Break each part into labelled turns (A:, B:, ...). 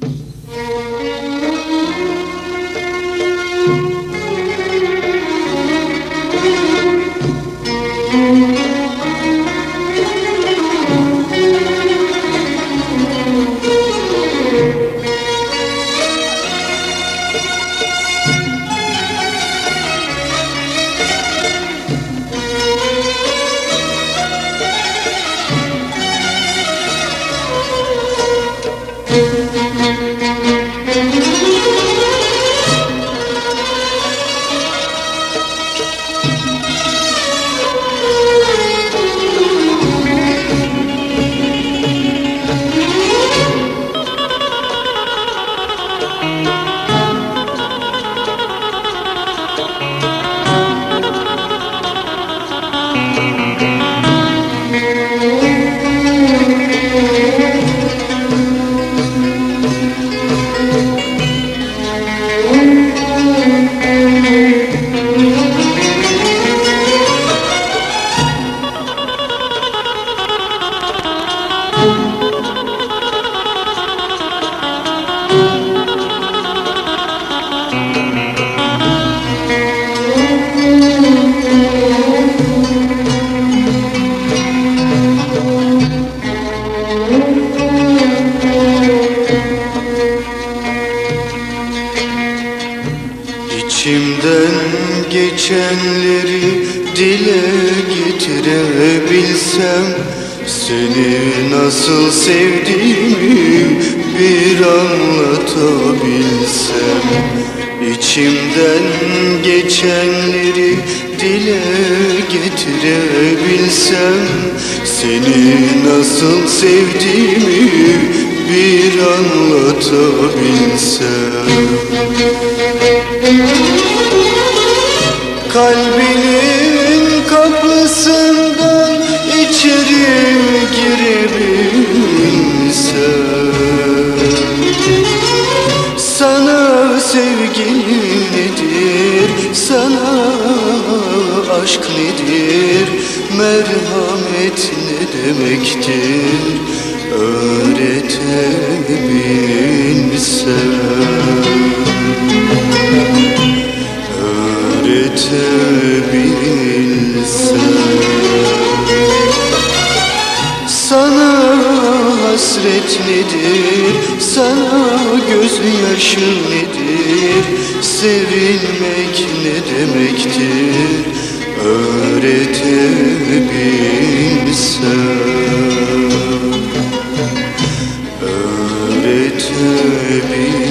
A: you. you. İçimden geçenleri dile getirebilsem Seni nasıl sevdiğimi bir anlatabilsem. İçimden geçenleri dile getirebilsem Seni nasıl sevdiğimi bir anlatabilsem Kalbinin kapısından içeri girebilsem. Sana sevgi nedir, sana aşk nedir? Merhamet ne demektir? Öğretebilsem hasret nedir, sana gözyaşı nedir? Sevilmek ne demektir? Öğretebilsem öğretebilsem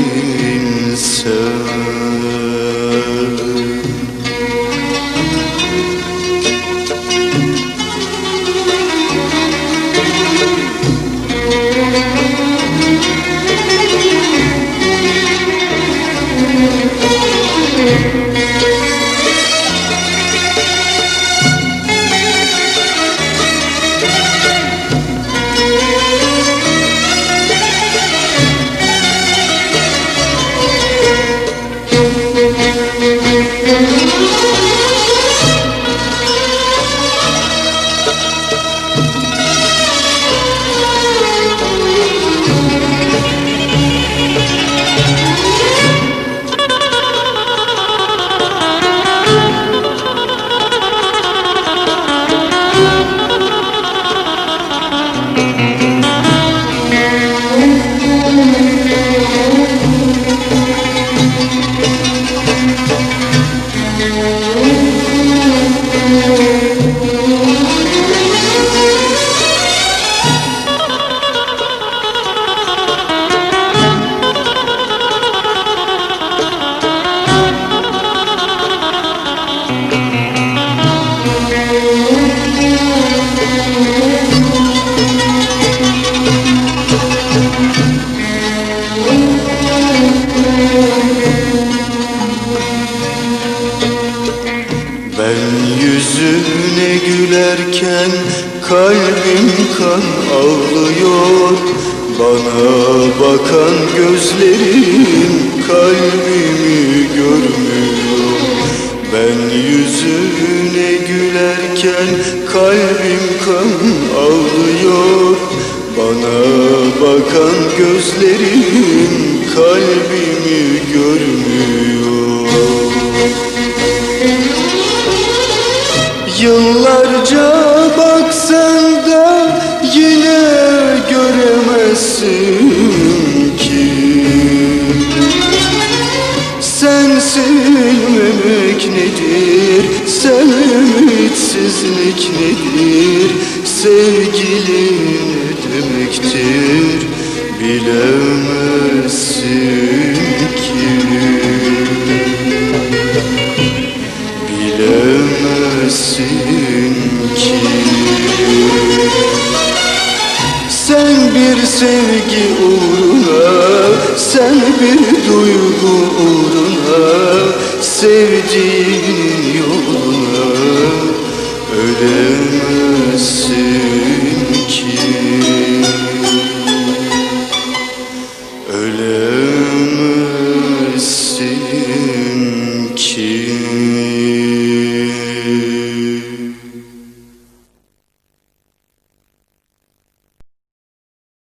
A: Ben gülerken kalbim kan ağlıyor. Bana bakan gözlerim kalbimi görmüyor. Ben yüzüne gülerken kalbim kan ağlıyor. Bana bakan gözlerin kalbimi görmüyor. Yıllarca Sen sevmemek nedir, sen ümitsizlik nedir? Sevgili ne demektir? Bilemezsin ki. Bilemezsin ki. Sen bir sevgi uğruna, sen bir duygu uğruna Sevdiğinin yoluna ölemezsin